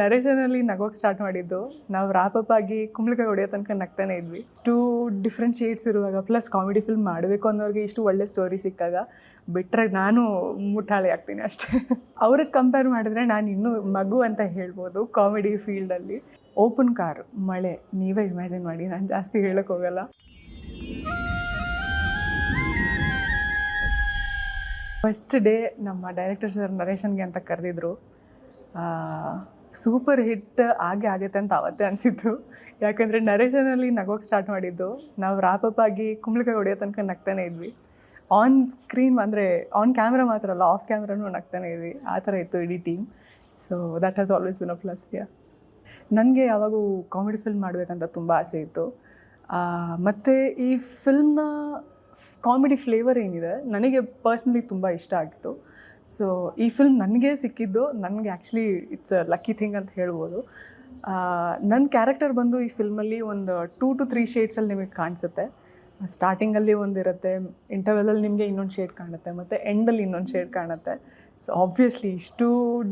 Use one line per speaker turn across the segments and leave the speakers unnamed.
ನರೇಶನಲ್ಲಿ ನಗೋಕ್ start ಮಾಡಿದ್ದು, ನಾವು ರಾಪಪ್ ಆಗಿ ಕುಂಬಳಕಾಯಿ ಹೊಡೆಯೋ ತನಕ ನಗ್ತಾನೆ ಇದ್ವಿ. ಟೂ ಡಿಫ್ರೆಂಟ್ ಶೇಡ್ಸ್ ಇರುವಾಗ ಪ್ಲಸ್ ಕಾಮಿಡಿ ಫಿಲ್ಮ್ ಮಾಡಬೇಕು ಅನ್ನೋರಿಗೆ ಇಷ್ಟು ಒಳ್ಳೆ ಸ್ಟೋರಿ ಸಿಕ್ಕಾಗ ಬಿಟ್ಟರೆ ನಾನು ಮುಟ್ಟಾಳೆ ಆಗ್ತೀನಿ ಅಷ್ಟೇ. ಅವ್ರಿಗೆ ಕಂಪೇರ್ ಮಾಡಿದ್ರೆ ನಾನು ಇನ್ನೂ ಮಗು ಅಂತ ಹೇಳ್ಬೋದು ಕಾಮಿಡಿ ಫೀಲ್ಡಲ್ಲಿ ಓಪನ್ ಕಾರ್ ಮಳೆ, ನೀವೇ ಇಮ್ಯಾಜಿನ್ ಮಾಡಿ, ನಾನು ಜಾಸ್ತಿ ಹೇಳಕ್ ಹೋಗಲ್ಲ. ಫಸ್ಟ್ ಡೇ ನಮ್ಮ ಡೈರೆಕ್ಟರ್ ಸರ್ ನರೇಶನ್ಗೆ ಅಂತ ಕರೆದಿದ್ರು. ಸೂಪರ್ ಹಿಟ್ ಆಗೇ ಆಗುತ್ತೆ ಅಂತ ಆವತ್ತೇ ಅನಿಸಿತ್ತು ಯಾಕಂದರೆ ನರೇಶನಲ್ಲಿ ನಗೋಕೆ ಸ್ಟಾರ್ಟ್ ಮಾಡಿದ್ದು. ನಾವು ರಾಪಪ್ ಆಗಿ ಕುಂಬಳಕಾಯಿ ಹೊಡೆಯೋ ತನಕ ನಗ್ತಾನೆ ಇದ್ವಿ. ಆನ್ ಸ್ಕ್ರೀನ್ ಅಂದರೆ ಆನ್ ಕ್ಯಾಮ್ರಾ ಮಾತ್ರ ಅಲ್ಲ ಆಫ್ ಕ್ಯಾಮ್ರಾನೂ ನಗ್ತಾನೆ ಇದ್ವಿ. ಆ ಥರ ಇತ್ತು ಇಡೀ team so that has always been a plus yeah ನನಗೆ ಯಾವಾಗೂ ಕಾಮಿಡಿ ಫಿಲ್ಮ್ ಮಾಡಬೇಕಂತ ತುಂಬ ಆಸೆ ಇತ್ತು. ಮತ್ತು ಈ ಫಿಲ್ಮ್ನ ಕಾಮಿಡಿ ಫ್ಲೇವರ್ ಏನಿದೆ, ನನಗೆ ಪರ್ಸ್ನಲಿ ತುಂಬ ಇಷ್ಟ ಆಗಿತ್ತು. ಸೊ ಈ ಫಿಲ್ಮ್ ನನಗೆ ಸಿಕ್ಕಿದ್ದು, ನನಗೆ actually it's a lucky thing ಅಂತ ಹೇಳ್ಬೋದು. ನನ್ನ ಕ್ಯಾರೆಕ್ಟರ್ ಬಂದು ಈ ಫಿಲ್ಮಲ್ಲಿ ಒಂದು ಟೂ ಟು ತ್ರೀ ಶೇಡ್ಸಲ್ಲಿ ನಿಮಗೆ ಕಾಣಿಸುತ್ತೆ. ಸ್ಟಾರ್ಟಿಂಗಲ್ಲಿ ಒಂದಿರುತ್ತೆ ಇಂಟರ್ವೆಲಲ್ಲಿ ನಿಮಗೆ ಇನ್ನೊಂದು ಶೇಡ್ ಕಾಣುತ್ತೆ, ಮತ್ತು ಎಂಡಲ್ಲಿ ಇನ್ನೊಂದು ಶೇಡ್ ಕಾಣುತ್ತೆ. ಸೊ ಆಬ್ವಿಯಸ್ಲಿ ಇಷ್ಟು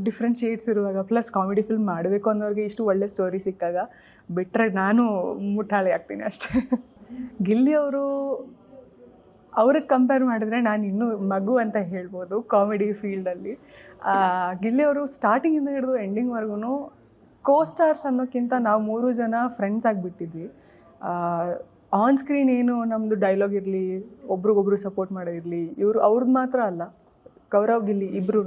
ಡಿಫ್ರೆಂಟ್ ಶೇಡ್ಸ್ ಇರುವಾಗ ಪ್ಲಸ್ ಕಾಮಿಡಿ ಫಿಲ್ಮ್ ಮಾಡಬೇಕು ಅನ್ನೋರಿಗೆ ಇಷ್ಟು ಒಳ್ಳೆ ಸ್ಟೋರಿ ಸಿಕ್ಕಾಗ ಬಿಟ್ಟರೆ ನಾನು ಮುಟ್ಟಾಳೆ ಆಗ್ತೀನಿ ಅಷ್ಟೇ. ಗಿಲ್ಲಿ ಅವರು ಅವ್ರಿಗೆ ಕಂಪೇರ್ ಮಾಡಿದ್ರೆ ನಾನು ಇನ್ನೂ ಮಗು ಅಂತ ಹೇಳ್ಬೋದು ಕಾಮಿಡಿ ಫೀಲ್ಡಲ್ಲಿ ಗಿಲ್ಲಿ ಅವರು ಸ್ಟಾರ್ಟಿಂಗಿಂದ ಹಿಡಿದು ಎಂಡಿಂಗ್ವರೆಗೂ ಕೋ ಸ್ಟಾರ್ಸ್ ಅನ್ನೋಕ್ಕಿಂತ ನಾವು ಮೂರು ಜನ ಫ್ರೆಂಡ್ಸ್ ಆಗಿಬಿಟ್ಟಿದ್ವಿ. ಆನ್ ಸ್ಕ್ರೀನ್ ಏನು ನಮ್ಮದು ಡೈಲಾಗ್ ಇರಲಿ, ಒಬ್ರಿಗೊಬ್ರು ಸಪೋರ್ಟ್ ಮಾಡೋದಿರಲಿ, ಇವರು ಅವ್ರದ್ದು ಮಾತ್ರ ಅಲ್ಲ. ಗೌರವ್ ಗಿಲ್ಲಿ ಇಬ್ರು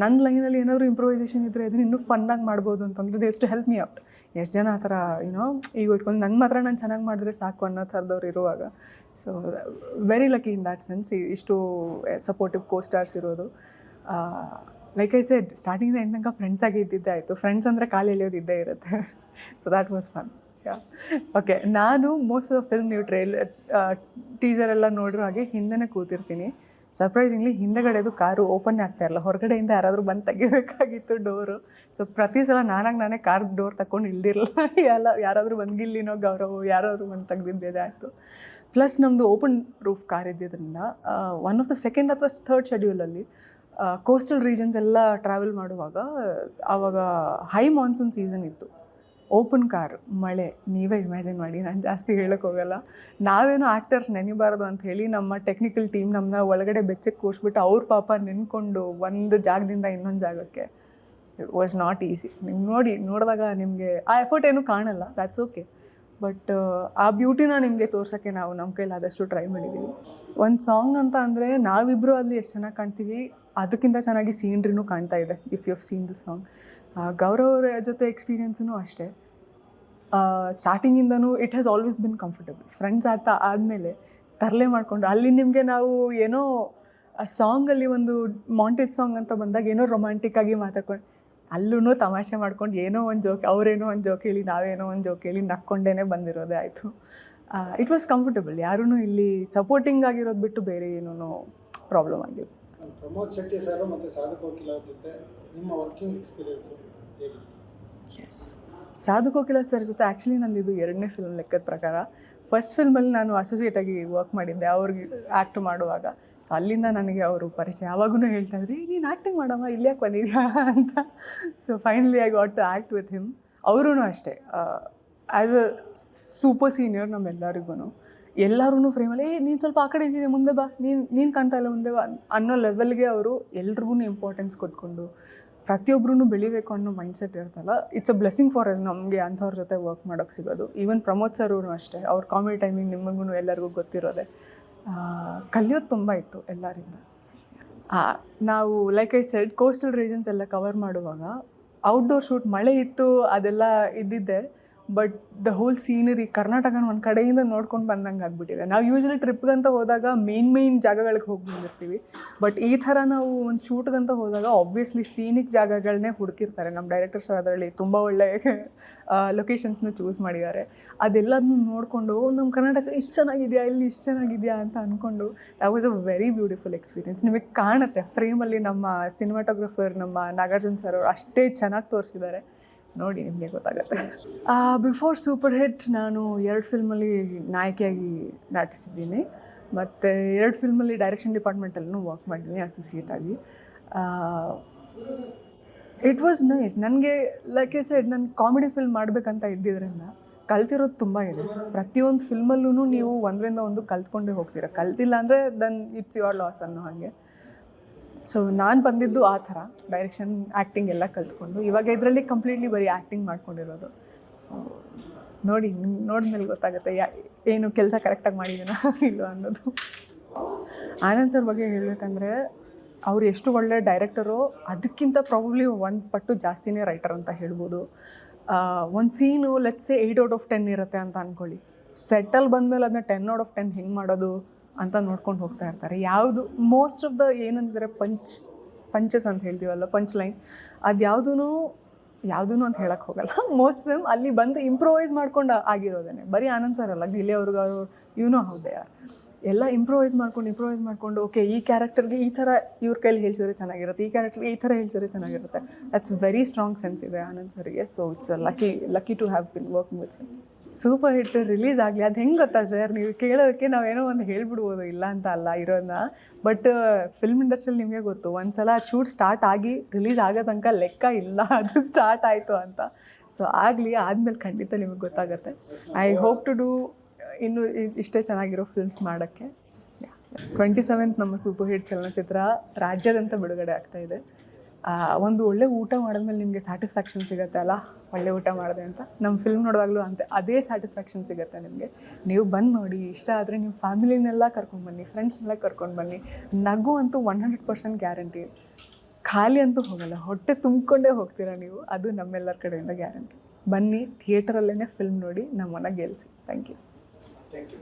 ನನ್ನ ಲೈನಲ್ಲಿ ಏನಾದರೂ ಇಂಪ್ರೂವೈಸೇಷನ್ ಇದ್ದರೆ ಅದನ್ನ ಇನ್ನೂ ಫನ್ನಾಗಿ ಮಾಡ್ಬೋದು ಅಂತಂದ್ರೆ ಎಷ್ಟು ಹೆಲ್ಪ್ ಮೀ ಔಟ್ ಎಷ್ಟು ಜನ ಆ ಥರ ಏನೋ ಈಗ ಇಟ್ಕೊಂಡು ನನ್ನ ಮಾತ್ರ ನಾನು ಚೆನ್ನಾಗಿ ಮಾಡಿದ್ರೆ ಸಾಕು ಅನ್ನೋ ಥರದವ್ರು ಇರುವಾಗ. So very lucky in that sense ಇಷ್ಟು ಸಪೋರ್ಟಿವ್ ಕೋ ಸ್ಟಾರ್ಸ್ ಇರೋದು. Like I said starting end ತನಕ ಫ್ರೆಂಡ್ಸ್ ಆಗಿ ಇದ್ದಿದ್ದೇ ಆಯಿತು. ಫ್ರೆಂಡ್ಸ್ ಅಂದರೆ ಕಾಲು ಎಳೆಯೋದು ಇದ್ದೇ ಇರುತ್ತೆ. So that was fun okay ನಾನು ಮೋಸ್ಟ್ ಆಫ್ ಫಿಲ್ಮ್ ನೀವು ಟ್ರೈಲರ್ ಟೀಸರ್ ಎಲ್ಲ ನೋಡಿರೋ ಹಾಗೆ ಹಿಂದೆನೇ ಕೂತಿರ್ತೀನಿ. ಸರ್ಪ್ರೈಸಿಂಗ್ಲಿ ಹಿಂದೆಗಡೆದು ಕಾರು ಓಪನ್ ಆಗ್ತಾ ಇರಲ್ಲ. ಹೊರಗಡೆಯಿಂದ ಯಾರಾದರೂ ಬಂದು ತೆಗಿಬೇಕಾಗಿತ್ತು ಡೋರು. ಸೊ ಪ್ರತಿ ಸಲ ನಾನಾಗಿ ನಾನೇ ಕಾರ್ ಡೋರ್ ತಗೊಂಡು ಇಲ್ದಿರಲ್ಲ. ಎಲ್ಲ, ಯಾರಾದರೂ ಬಂದು ಗಿಲ್ಲಿನೋ ಗೌರವ, ಯಾರಾದರೂ ಬಂದು ತೆಗೆದಿದ್ದೇ ಆಯಿತು. ಪ್ಲಸ್ ನಮ್ಮದು ಓಪನ್ ರೂಫ್ ಕಾರ್ ಇದ್ದಿದ್ದರಿಂದ ಒನ್ ಆಫ್ ದ ಸೆಕೆಂಡ್ ಅಥವಾ ಥರ್ಡ್ ಶೆಡ್ಯೂಲಲ್ಲಿ ಕೋಸ್ಟಲ್ ರೀಜನ್ಸ್ ಎಲ್ಲ ಟ್ರಾವೆಲ್ ಮಾಡುವಾಗ ಆವಾಗ ಹೈ ಮಾನ್ಸೂನ್ ಸೀಸನ್ ಇತ್ತು. ಓಪನ್ ಕಾರ್, ಮಳೆ, ನೀವೇ ಇಮ್ಯಾಜಿನ್ ಮಾಡಿ, ನಾನು ಜಾಸ್ತಿ ಹೇಳಕ್ಕೆ ಹೋಗಲ್ಲ. ನಾವೇನು ಆ್ಯಕ್ಟರ್ಸ್ ನೆನಿಬಾರ್ದು ಅಂತ ಹೇಳಿ ನಮ್ಮ ಟೆಕ್ನಿಕಲ್ ಟೀಮ್ ನಮ್ಮನ್ನ ಒಳಗಡೆ ಬೆಚ್ಚಕ್ಕೆ ಕೂರಿಸ್ಬಿಟ್ಟು ಅವ್ರ ಪಾಪ ನೆನ್ಕೊಂಡು ಒಂದು ಜಾಗದಿಂದ ಇನ್ನೊಂದು ಜಾಗಕ್ಕೆ. ಇಟ್ ವಾಸ್ ನಾಟ್ ಈಸಿ ನಿಮ್ಗೆ ನೋಡಿ, ನೋಡಿದಾಗ ನಿಮಗೆ ಆ ಎಫರ್ಟ್ ಏನೂ ಕಾಣಲ್ಲ. ದ್ಯಾಟ್ಸ್ ಓಕೆ ಬಟ್ ಆ ಬ್ಯೂಟಿನ ನಿಮಗೆ ತೋರ್ಸೋಕ್ಕೆ ನಾವು ನಮ್ಮ ಕೈಲಾದಷ್ಟು ಟ್ರೈ ಮಾಡಿದ್ದೀವಿ ಒಂದು ಸಾಂಗ್ ಅಂತ ಅಂದರೆ ನಾವಿಬ್ಬರು ಅಲ್ಲಿ ಎಷ್ಟು ಚೆನ್ನಾಗಿ ಕಾಣ್ತೀವಿ? ಅದಕ್ಕಿಂತ ಚೆನ್ನಾಗಿ ಸೀನ್ರಿನೂ ಕಾಣ್ತಾ ಇದೆ if you have seen the song Gaurav ಅವರ ಜೊತೆ ಎಕ್ಸ್ಪೀರಿಯೆನ್ಸೂ ಅಷ್ಟೇ. ಸ್ಟಾರ್ಟಿಂಗಿಂದನೂ it has always been comfortable friends ಆಗ್ತಾ ಆದಮೇಲೆ ತರಲೆ ಮಾಡಿಕೊಂಡು, ಅಲ್ಲಿ ನಿಮಗೆ ನಾವು ಏನೋ ಆ ಸಾಂಗಲ್ಲಿ ಒಂದು ಮಾಂಟೇಜ್ ಸಾಂಗ್ ಅಂತ ಬಂದಾಗ ಏನೋ ರೊಮ್ಯಾಂಟಿಕ್ ಆಗಿ ಮಾತಾಡ್ಕೊಂಡು ಅಲ್ಲೂ ತಮಾಷೆ ಮಾಡ್ಕೊಂಡು ಏನೋ ಒಂದು ಜೋಕ್ ಅವರೇನೋ ಒಂದು ಜೋಕ್ ಹೇಳಿ, ನಾವೇನೋ ಒಂದು ಜೋಕ್ ಹೇಳಿ ನಕ್ಕೊಂಡೇ ಬಂದಿರೋದೇ ಆಯಿತು. ಇಟ್ ವಾಸ್ ಕಂಫರ್ಟಬಲ್ ಯಾರೂ ಇಲ್ಲಿ ಸಪೋರ್ಟಿಂಗ್ ಆಗಿರೋದು ಬಿಟ್ಟು ಬೇರೆ ಏನೂ ಪ್ರಾಬ್ಲಮ್ ಆಗಿಲ್ಲ.
ಪ್ರಮೋದ್ ಶೆಟ್ಟಿ ಸರ್ ಮತ್ತು ಸಾಧಕ್ ಕೋಕಿಲ ಅವ್ರ ಜೊತೆ ನಿಮ್ಮ ವರ್ಕಿಂಗ್ ಎಕ್ಸ್ಪೀರಿಯನ್ಸ್ ಹೇಗಿತ್ತು?
ಸಾಧು ಕೋಕಿಲ ಸರ್ ಜೊತೆ ಆ್ಯಕ್ಚುಲಿ ಇದು ಎರಡನೇ ಫಿಲ್ಮ್ ಲೆಕ್ಕದ ಪ್ರಕಾರ. ಫಸ್ಟ್ ಫಿಲ್ಮಲ್ಲಿ ನಾನು ಅಸೋಸಿಯೇಟ್ ಆಗಿ ವರ್ಕ್ ಮಾಡಿದ್ದೆ, ಅವ್ರಿಗೆ ಆ್ಯಕ್ಟ್ ಮಾಡುವಾಗ. ಸೊ ಅಲ್ಲಿಂದ ನನಗೆ ಅವರು ಪರಿಚಯ. ಯಾವಾಗೂ ಹೇಳ್ತಾ ಇದ್ರಿ ನೀನು ಆ್ಯಕ್ಟಿಂಗ್ ಮಾಡಮ್ಮ, ಇಲ್ಲಿ ಯಾಕೆ ಬಂದಿದ್ಯಾ? ಅಂತ. So finally I got to act with him ಅವರೂ ಅಷ್ಟೇ. ಆ್ಯಸ್ ಅ ಸೂಪರ್ ಸೀನಿಯರ್ ನಮ್ಮೆಲ್ಲರಿಗೂ ಎಲ್ಲರೂ ಫ್ರೇಮಲ್ಲಿ ಏ, ನೀನು ಸ್ವಲ್ಪ ಆ ಕಡೆ ಇದ್ದಿದೆ ಮುಂದೆ ಬಾ, ನೀನು ನೀನು ಕಾಣ್ತಾ ಇಲ್ಲ, ಮುಂದೆ ಬಾ ಅನ್ನೋ ಲೆವೆಲ್ಗೆ ಅವರು ಎಲ್ರಿಗೂ ಇಂಪಾರ್ಟೆನ್ಸ್ ಕೊಟ್ಕೊಂಡು ಪ್ರತಿಯೊಬ್ಬರೂ ಬೆಳಿಬೇಕು ಅನ್ನೋ ಮೈಂಡ್ಸೆಟ್ ಇರುತ್ತಲ್ಲ it's a blessing for us ನಮಗೆ ಅಂಥವ್ರ ಜೊತೆ ವರ್ಕ್ ಮಾಡೋಕ್ಕೆ ಸಿಗೋದು. ಈವನ್ ಪ್ರಮೋದ್ ಸರೂ ಅಷ್ಟೇ, ಅವ್ರ ಕಾಮಿಡಿ ಟೈಮಿಂಗ್ ನಿಮಗೂ ಎಲ್ಲರಿಗೂ ಗೊತ್ತಿರೋದೆ. ಕಲಿಯೋದು ತುಂಬ ಇತ್ತು ಎಲ್ಲರಿಂದ. ನಾವು like I said coastal regions ಎಲ್ಲ ಕವರ್ ಮಾಡುವಾಗ ಔಟ್ಡೋರ್ ಶೂಟ್ ಮಳೆ ಇತ್ತು, ಅದೆಲ್ಲ ಇದ್ದಿದ್ದೆ. ಬಟ್ ದ ಹೋಲ್ ಸೀನರಿ ಕರ್ನಾಟಕನ ಒಂದು ಕಡೆಯಿಂದ ನೋಡ್ಕೊಂಡು ಬಂದಂಗೆ ಆಗಿಬಿಟ್ಟಿದೆ. ನಾವು ಯೂಶ್ವಲಿ ಟ್ರಿಪ್ಗಂತ ಹೋದಾಗ ಮೇನ್ ಮೇನ್ ಜಾಗಗಳಿಗೆ ಹೋಗಿ ಬಂದಿರ್ತೀವಿ. ಬಟ್ ಈ ಥರ ನಾವು ಒಂದು ಶೂಟ್ಗಂತ ಹೋದಾಗ ಆಬ್ವಿಯಸ್ಲಿ ಸೀನಿಕ್ ಜಾಗಗಳನ್ನೇ ಹುಡುಕಿರ್ತಾರೆ. ನಮ್ಮ ಡೈರೆಕ್ಟರ್ಸ್ ಅದರಲ್ಲಿ ತುಂಬ ಒಳ್ಳೆ ಲೊಕೇಶನ್ಸ್ನ ಚೂಸ್ ಮಾಡಿದ್ದಾರೆ. ಅದೆಲ್ಲದನ್ನು ನೋಡಿಕೊಂಡು ನಮ್ಮ ಕರ್ನಾಟಕ ಇಷ್ಟು ಚೆನ್ನಾಗಿದೆಯಾ? ಇಲ್ಲಿ ಇಷ್ಟು ಚೆನ್ನಾಗಿದೆಯಾ? ಅಂತ ಅಂದ್ಕೊಂಡು that was a very beautiful experience ನಿಮಗೆ ಕಾಣುತ್ತೆ ಫ್ರೇಮಲ್ಲಿ ನಮ್ಮ ಸಿನಿಮಾಟೋಗ್ರಫರ್ ನಮ್ಮ ನಾಗಾರ್ಜುನ್ ಸರ್ ಅವರು ಅಷ್ಟೇ ಚೆನ್ನಾಗಿ ತೋರಿಸಿದ್ದಾರೆ. ನೋಡಿ ನಿಮಗೆ ಗೊತ್ತಾಗುತ್ತೆ. ಬಿಫೋರ್ ಸೂಪರ್ ಹಿಟ್ ನಾನು ಎರಡು ಫಿಲ್ಮಲ್ಲಿ ನಾಯಕಿಯಾಗಿ ನಟಿಸಿದ್ದೀನಿ. ಮತ್ತು ಎರಡು ಫಿಲ್ಮಲ್ಲಿ ಡೈರೆಕ್ಷನ್ ಡಿಪಾರ್ಟ್ಮೆಂಟಲ್ಲೂ ವರ್ಕ್ ಮಾಡಿದ್ದೀನಿ ಅಸೋಸಿಯೇಟ್ ಆಗಿ. ಇಟ್ ವಾಸ್ ನೈಸ್ ನನಗೆ ಲೈಕ್ ಎ ಸೆಡ್ ನಾನು ಕಾಮಿಡಿ ಫಿಲ್ಮ್ ಮಾಡಬೇಕಂತ ಇದ್ದಿದ್ದರಿಂದ ಕಲ್ತಿರೋದು ತುಂಬ ಇದೆ. ಪ್ರತಿಯೊಂದು ಫಿಲ್ಮಲ್ಲೂ ನೀವು ಒಂದರಿಂದ ಒಂದು ಕಲ್ತ್ಕೊಂಡೇ ಹೋಗ್ತೀರ. ಕಲ್ತಿಲ್ಲ ಅಂದರೆ ದೆನ್ ಇಟ್ಸ್ ಯುವರ್ ಲಾಸ್ ಅನ್ನೋ ಹಾಗೆ. ಸೊ ನಾನು ಬಂದಿದ್ದು ಆ ಥರ. ಡೈರೆಕ್ಷನ್ ಆ್ಯಕ್ಟಿಂಗ್ ಎಲ್ಲ ಕಲ್ತ್ಕೊಂಡು. ಇವಾಗ ಇದರಲ್ಲಿ ಕಂಪ್ಲೀಟ್ಲಿ ಬರೀ ಆ್ಯಕ್ಟಿಂಗ್ ಮಾಡ್ಕೊಂಡಿರೋದು. ಸೊ ನೋಡಿ, ನೋಡಿದ್ಮೇಲೆ ಗೊತ್ತಾಗುತ್ತೆ ಏನು ಕೆಲಸ ಕರೆಕ್ಟಾಗಿ ಮಾಡಿದ್ದೀನ ಇಲ್ಲ ಅನ್ನೋದು. ಆನಂದ್ ಸರ್ ಬಗ್ಗೆ ಹೇಳಬೇಕಂದ್ರೆ, ಅವ್ರು ಎಷ್ಟು ಒಳ್ಳೆ ಡೈರೆಕ್ಟರು ಅದಕ್ಕಿಂತ ಪ್ರಾಬಬ್ಲಿ ಒಂದು ಪಟ್ಟು ಜಾಸ್ತಿನೇ ರೈಟರ್ ಅಂತ ಹೇಳ್ಬೋದು. ಒಂದು scene let's say eight out of ten ಇರುತ್ತೆ ಅಂತ ಅಂದ್ಕೊಳ್ಳಿ ಸೆಟಲ್ ಬಂದಮೇಲೆ ಅದನ್ನ ಟೆನ್ ಔಟ್ ಆಫ್ ಟೆನ್ ಹೆಂಗೆ ಮಾಡೋದು? ಅಂತ ನೋಡ್ಕೊಂಡು ಹೋಗ್ತಾ ಇರ್ತಾರೆ. ಯಾವುದು ಮೋಸ್ಟ್ ಆಫ್ ದ ಏನಂದರೆ ಪಂಚ್ ಪಂಚಸ್ ಅಂತ ಹೇಳ್ತೀವಲ್ಲ ಪಂಚ್ ಲೈನ್ ಅದು ಯಾವುದೂ ಯಾವುದೂ ಅಂತ ಹೇಳಕ್ಕೆ ಹೋಗಲ್ಲ. ಮೋಸ್ಟ್ ಸೇಮ್ ಅಲ್ಲಿ ಬಂದು ಇಂಪ್ರೊವೈಸ್ ಮಾಡ್ಕೊಂಡು ಆಗಿರೋದೇನೆ. ಬರೀ ಆನಂದ್ ಸರ್ ಅಲ್ಲ ಗಿಲೆ ಅವ್ರಿಗೆ ಅವರು ಇವನು ಹೌದೇ ಎಲ್ಲ ಇಂಪ್ರೂವೈಸ್ ಮಾಡ್ಕೊಂಡು ಇಂಪ್ರೂವೈಸ್ ಮಾಡ್ಕೊಂಡು ಓಕೆ ಈ ಕ್ಯಾರೆಕ್ಟರ್ಗೆ ಈ ಥರ ಇವ್ರ ಕೈಲಿ ಹೇಳ್ಸಿದ್ರೆ ಚೆನ್ನಾಗಿರುತ್ತೆ, ಈ ಕ್ಯಾರೆಕ್ಟರ್ಗೆ ಈ ಥರ ಹೇಳ್ಸಿದ್ರೆ ಚೆನ್ನಾಗಿರುತ್ತೆ. ದಟ್ಸ್ ವೆರಿ ಸ್ಟ್ರಾಂಗ್ ಸೆನ್ಸ್ ಇದೆ ಆನಂದ್ ಸರ್ಗೆ so it's lucky lucky to have been working with him super hit release ಆಗಲಿ ಅದು ಹೆಂಗೆ ಗೊತ್ತಾ ಸರ್? ನೀವು ಕೇಳೋದಕ್ಕೆ ನಾವೇನೋ ಒಂದು ಹೇಳ್ಬಿಡ್ಬೋದು ಇಲ್ಲ ಅಂತ ಅಲ್ಲ ಇರೋದನ್ನ ಬಟ್ ಫಿಲ್ಮ್ ಇಂಡಸ್ಟ್ರಿಯಲ್ಲಿ ನಿಮಗೆ ಗೊತ್ತು ಒಂದು ಸಲ ಶೂಟ್ ಸ್ಟಾರ್ಟ್ ಆಗಿ ರಿಲೀಸ್ ಆಗೋ ತನಕ ಲೆಕ್ಕ ಇಲ್ಲ ಅದು ಸ್ಟಾರ್ಟ್ ಆಯಿತು ಅಂತ. ಸೊ ಆಗಲಿ ಆದಮೇಲೆ ಖಂಡಿತ ನಿಮಗೆ ಗೊತ್ತಾಗುತ್ತೆ. ಐ ಹೋಪ್ ಟು ಡೂ ಇನ್ನೂ ಇಷ್ಟೇ ಚೆನ್ನಾಗಿರೋ ಫಿಲ್ಮ್ಸ್ ಮಾಡೋಕ್ಕೆ. ಟ್ವೆಂಟಿ ಸೆವೆಂತ್ ನಮ್ಮ ಸೂಪರ್ ಹಿಟ್ ಚಲನಚಿತ್ರ ರಾಜ್ಯದಂತ ಬಿಡುಗಡೆ ಆಗ್ತಾ ಇದೆ. ಆ, ಒಂದು ಒಳ್ಳೆ ಊಟ ಮಾಡಿದ್ಮೇಲೆ ನಿಮಗೆ ಸ್ಯಾಟಿಸ್ಫ್ಯಾಕ್ಷನ್ ಸಿಗುತ್ತೆ ಅಲ್ಲ? ಒಳ್ಳೆ ಊಟ ಮಾಡಿದೆ ಅಂತ? ನಮ್ಮ ಫಿಲ್ಮ್ ನೋಡಿದಾಗಲೂ ಅಂತೆ, ಅದೇ ಸ್ಯಾಟಿಸ್ಫ್ಯಾಕ್ಷನ್ ಸಿಗುತ್ತೆ ನಿಮಗೆ. ನೀವು ಬಂದು ನೋಡಿ, ಇಷ್ಟ ಆದರೆ ನೀವು ಫ್ಯಾಮಿಲಿನೆಲ್ಲ ಕರ್ಕೊಂಡ್ಬನ್ನಿ ಫ್ರೆಂಡ್ಸ್ನೆಲ್ಲ ಕರ್ಕೊಂಡು ಬನ್ನಿ. ನಗು ಅಂತೂ ಒನ್ ಹಂಡ್ರೆಡ್ ಪರ್ಸೆಂಟ್ ಗ್ಯಾರಂಟಿ ಖಾಲಿ ಅಂತೂ ಹೋಗಲ್ಲ, ಹೊಟ್ಟೆ ತುಂಬಿಕೊಂಡೇ ಹೋಗ್ತೀರಾ ನೀವು? ಅದು ನಮ್ಮೆಲ್ಲರ ಕಡೆಯಿಂದ ಗ್ಯಾರಂಟಿ ಬನ್ನಿ ಥಿಯೇಟರಲ್ಲೇ ಫಿಲ್ಮ್ ನೋಡಿ, ನಮ್ಮನ್ನು ಗೆಲ್ಲಿಸಿ ಥ್ಯಾಂಕ್ ಯು
ಥ್ಯಾಂಕ್ ಯು